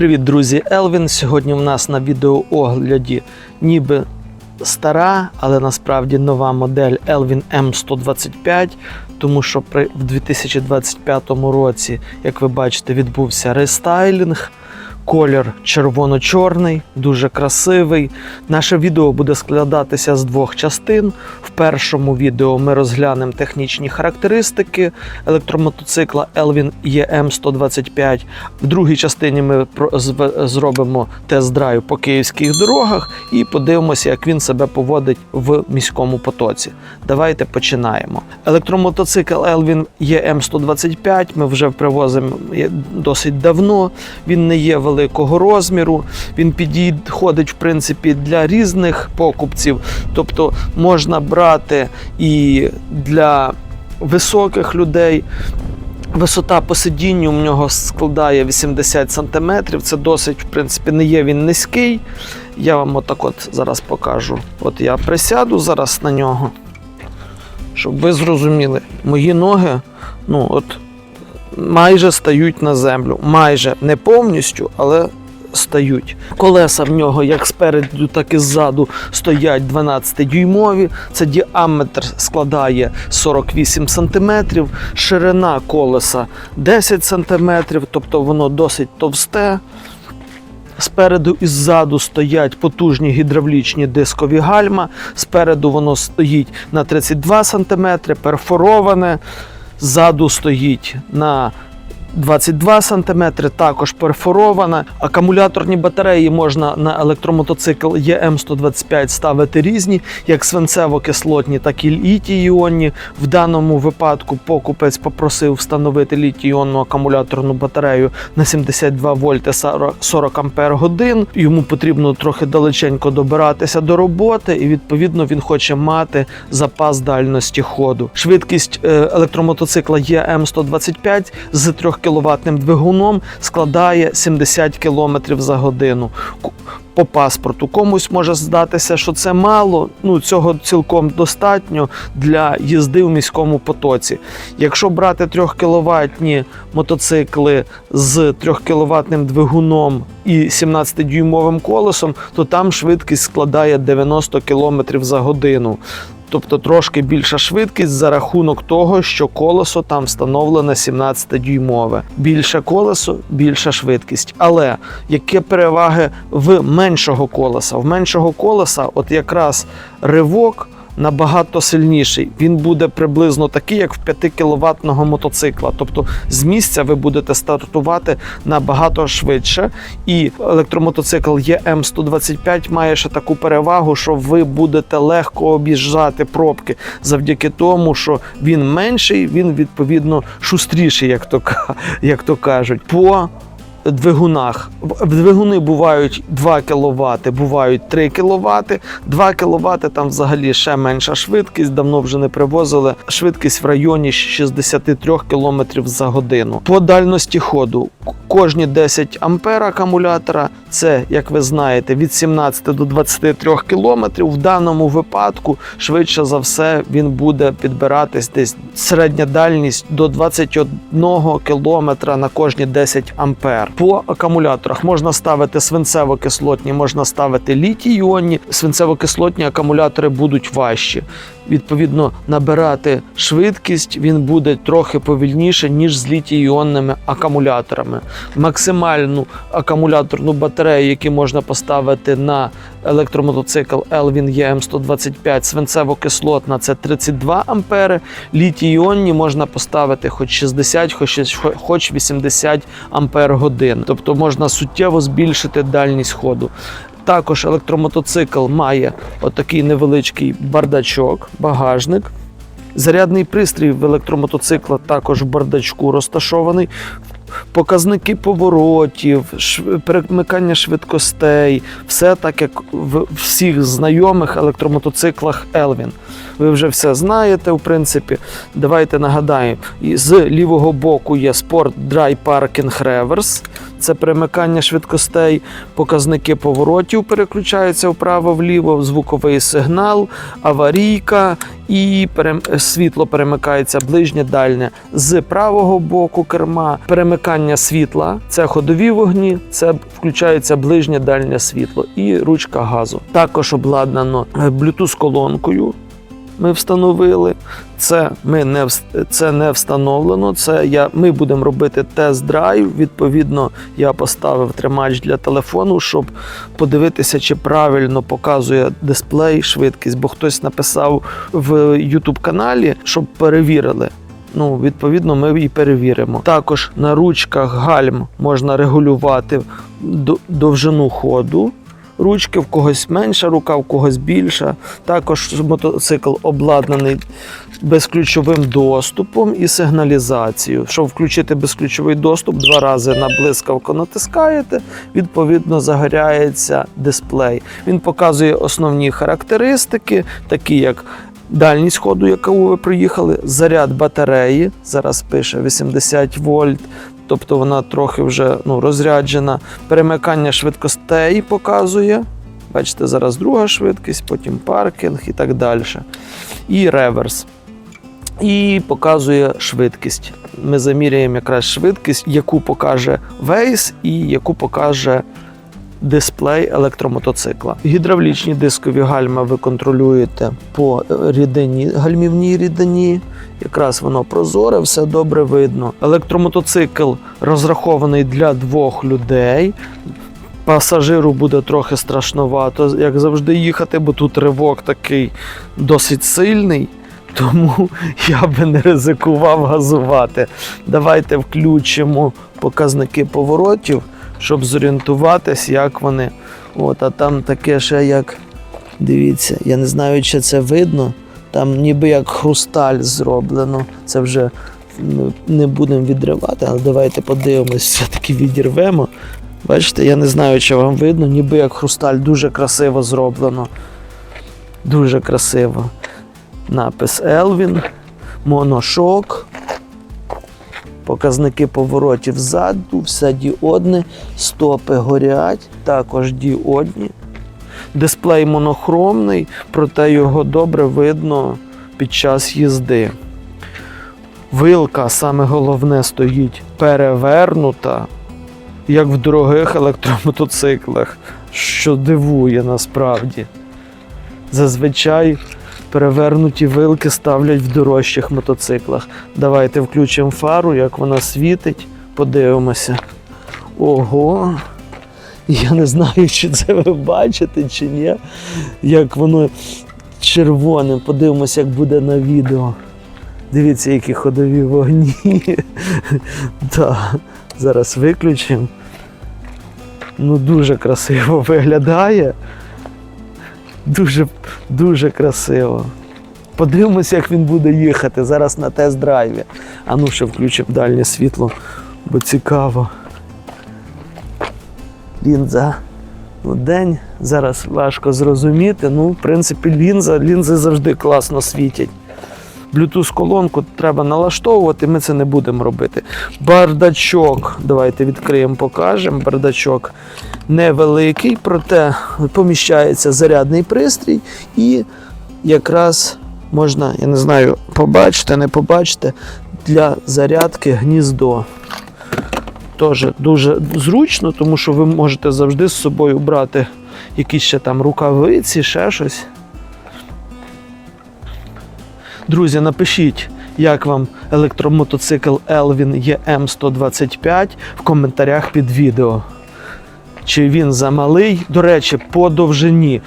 Привіт, друзі! Елвін. Сьогодні в нас на відеоогляді ніби стара, але насправді нова модель Elvin M125, тому що при, в 2025 році, як ви бачите, відбувся рестайлінг. Колір червоно-чорний, дуже красивий. Наше відео буде складатися з двох частин. В першому відео ми розглянемо технічні характеристики електромотоцикла Elvin EM125. В другій частині ми зробимо тест-драйв по київських дорогах і подивимося, як він себе поводить в міському потоці. Давайте починаємо. Електромотоцикл Elvin EM125 ми вже привозимо досить давно. Він не є великого розміру. Він підходить в принципі для різних покупців. Тобто можна брати і для високих людей. Висота по сидінню в нього складає 80 см. Це досить, в принципі, не є він низький. Я вам отак от зараз покажу. От я присяду зараз на нього, щоб ви зрозуміли, мої ноги, ну от майже стають на землю. Майже не повністю, але стають. Колеса в нього як спереду, так і ззаду стоять 12-дюймові. Це діаметр складає 48 см, ширина колеса 10 см, тобто воно досить товсте. Спереду і ззаду стоять потужні гідравлічні дискові гальма. Спереду воно стоїть на 32 см, перфороване. Ззаду стоїть на 22 см, також перфорована. Акумуляторні батареї можна на електромотоцикл EM125 ставити різні, як свинцево-кислотні, так і літій-іонні. В даному випадку покупець попросив встановити літій-іонну акумуляторну батарею на 72 вольти 40 40 ампер годин. Йому потрібно трохи далеченько добиратися до роботи, і відповідно він хоче мати запас дальності ходу. Швидкість е, електромотоцикла EM125 з 3 кВт двигуном складає 70 км за годину. По паспорту комусь може здатися, що це мало. Ну цього цілком достатньо для їзди в міському потоці. Якщо брати 3 кВт мотоцикли з 3 кВт двигуном і 17-дюймовим колесом, то там швидкість складає 90 км за годину. Тобто трошки більша швидкість за рахунок того, що колесо там встановлене 17-дюймове. Більше колесо, більша швидкість. Але які переваги в меншого колеса? В меншого колеса, от якраз ривок. Набагато сильніший. Він буде приблизно такий, як в 5 кВт мотоцикла. Тобто з місця ви будете стартувати набагато швидше. І електромотоцикл EM125 має ще таку перевагу, що ви будете легко об'їжджати пробки завдяки тому, що він менший, він відповідно шустріший, як то, як то кажуть. По двигунах. В- Двигуни бувають 2 кВт, бувають 3 кВт. 2 кВт там взагалі ще менша швидкість, давно вже не привозили. Швидкість в районі 63 км за годину. По дальності ходу кожні 10 ампер акумулятора це, як ви знаєте, від 17 до 23 км. В даному випадку, швидше за все, він буде підбиратись десь середня дальність до 21 км на кожні 10 ампер. По акумуляторах можна ставити свинцево-кислотні, можна ставити літій-іонні. Свинцево-кислотні акумулятори будуть важчі. Відповідно, набирати швидкість він буде трохи повільніше, ніж з літій-іонними акумуляторами. Максимальну акумуляторну батарею, яку можна поставити на електромотоцикл Elvin EM125 свинцево-кислотна, це 32 ампери. Літій-іонні можна поставити хоч 60, хоч, хоч 80 ампер годин. Тобто можна суттєво збільшити дальність ходу. Також електромотоцикл має отакий невеличкий бардачок, багажник. Зарядний пристрій в електромотоцикла також в бардачку розташований. Показники поворотів, перемикання швидкостей, все так, як в всіх знайомих електромотоциклах Елвін. Ви вже все знаєте, в принципі. Давайте нагадаємо. З лівого боку є Sport Dry Parking Reverse. Це перемикання швидкостей, показники поворотів переключаються вправо-вліво, звуковий сигнал, аварійка і світло перемикається ближнє дальнє з правого боку керма. Перемикання світла це ходові вогні, це включається ближнє дальнє світло і ручка газу. Також обладнано е, Bluetooth-колонкою. Ми встановили. Це ми не це не встановлено. Це я ми будемо робити тест-драйв. Відповідно, я поставив тримач для телефону, щоб подивитися, чи правильно показує дисплей швидкість. Бо хтось написав в YouTube каналі, щоб перевірили. Ну, відповідно, ми і перевіримо. Також на ручках гальм можна регулювати довжину ходу. Ручки в когось менша рука, в когось більша. Також мотоцикл обладнаний безключовим доступом і сигналізацією. Щоб включити безключовий доступ, два рази на блискавку натискаєте, відповідно загоряється дисплей. Він показує основні характеристики, такі як дальність ходу, яку ви проїхали, заряд батареї. Зараз пише 80 вольт. Тобто вона трохи вже ну, розряджена. Перемикання швидкостей показує. Бачите, зараз друга швидкість, потім паркінг і так далі. І реверс. І показує швидкість. Ми заміряємо якраз швидкість, яку покаже Waze і яку покаже дисплей електромотоцикла. Гідравлічні дискові гальма ви контролюєте по рідині, гальмівній рідині. Якраз воно прозоре, все добре видно. Електромотоцикл розрахований для двох людей. Пасажиру буде трохи страшновато, як завжди, їхати, бо тут ривок такий досить сильний. Тому я би не ризикував газувати. Давайте включимо показники поворотів, щоб зорієнтуватись, як вони. От, а там таке ще як. Дивіться, я не знаю, чи це видно. Там ніби як хрусталь зроблено. Це вже ну, не будемо відривати, але давайте подивимось, все-таки відірвемо. Бачите, я не знаю, чи вам видно, ніби як хрусталь дуже красиво зроблено. Дуже красиво. Напис Елвін, моношок. Показники поворотів ззаду, все діодне, стопи горять, також діодні. Дисплей монохромний, проте його добре видно під час їзди. Вилка, саме головне, стоїть перевернута, як в дорогих електромотоциклах, що дивує насправді. Зазвичай перевернуті вилки ставлять в дорожчих мотоциклах. Давайте включимо фару, як вона світить, подивимося. Ого! Я не знаю, чи це ви бачите, чи ні. Як воно червоне. Подивимося, як буде на відео. Дивіться, які ходові вогні. Так, зараз виключимо. Ну, дуже красиво виглядає. Дуже, дуже красиво. Подивимося, як він буде їхати зараз на тест-драйві. А ну ще включимо дальнє світло, бо цікаво. Лінза. Ну, день зараз важко зрозуміти. Ну, в принципі, лінза, лінзи завжди класно світять. Bluetooth-колонку треба налаштовувати, ми це не будемо робити. Бардачок. Давайте відкриємо, покажемо. Бардачок невеликий, проте поміщається зарядний пристрій і якраз можна, я не знаю, побачите, не побачите, для зарядки гніздо. Теж дуже зручно, тому що ви можете завжди з собою брати якісь ще там рукавиці, ще щось. Друзі, напишіть, як вам електромотоцикл Elvin EM125 в коментарях під відео. Чи він замалий? До речі, по довжині.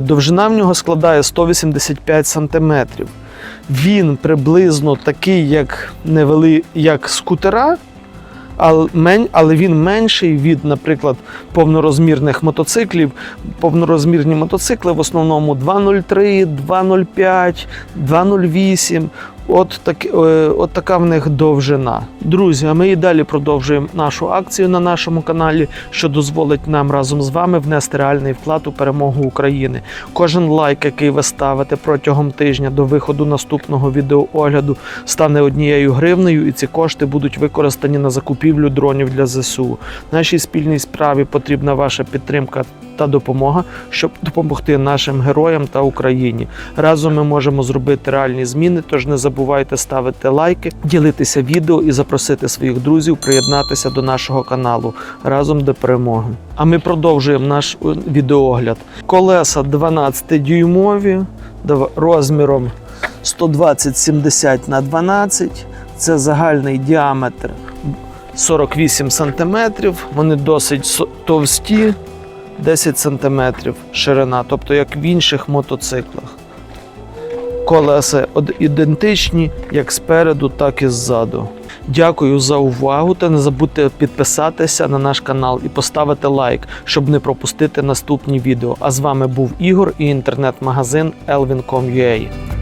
Довжина в нього складає 185 см. Він приблизно такий, як невели, як скутера, але він менший від, наприклад, повнорозмірних мотоциклів. Повнорозмірні мотоцикли в основному 2.03, 2.05, 2.08. От, так, е, от така в них довжина. Друзі, а ми і далі продовжуємо нашу акцію на нашому каналі, що дозволить нам разом з вами внести реальний вклад у перемогу України. Кожен лайк, який ви ставите протягом тижня до виходу наступного відеоогляду, стане однією гривнею, і ці кошти будуть використані на закупівлю дронів для ЗСУ. Нашій спільній справі потрібна ваша підтримка та допомога, щоб допомогти нашим героям та Україні. Разом ми можемо зробити реальні зміни. Тож не забувайте ставити лайки, ділитися відео і запросити своїх друзів приєднатися до нашого каналу разом до перемоги. А ми продовжуємо наш е, відеоогляд. Колеса 12-дюймові дав- розміром 120-70 на 12. Це загальний діаметр 48 см. Вони досить товсті. 10 см ширина, тобто як в інших мотоциклах. Колеса ідентичні як спереду, так і ззаду. Дякую за увагу та не забудьте підписатися на наш канал і поставити лайк, щоб не пропустити наступні відео. А з вами був Ігор і інтернет-магазин Elvin.com.ua.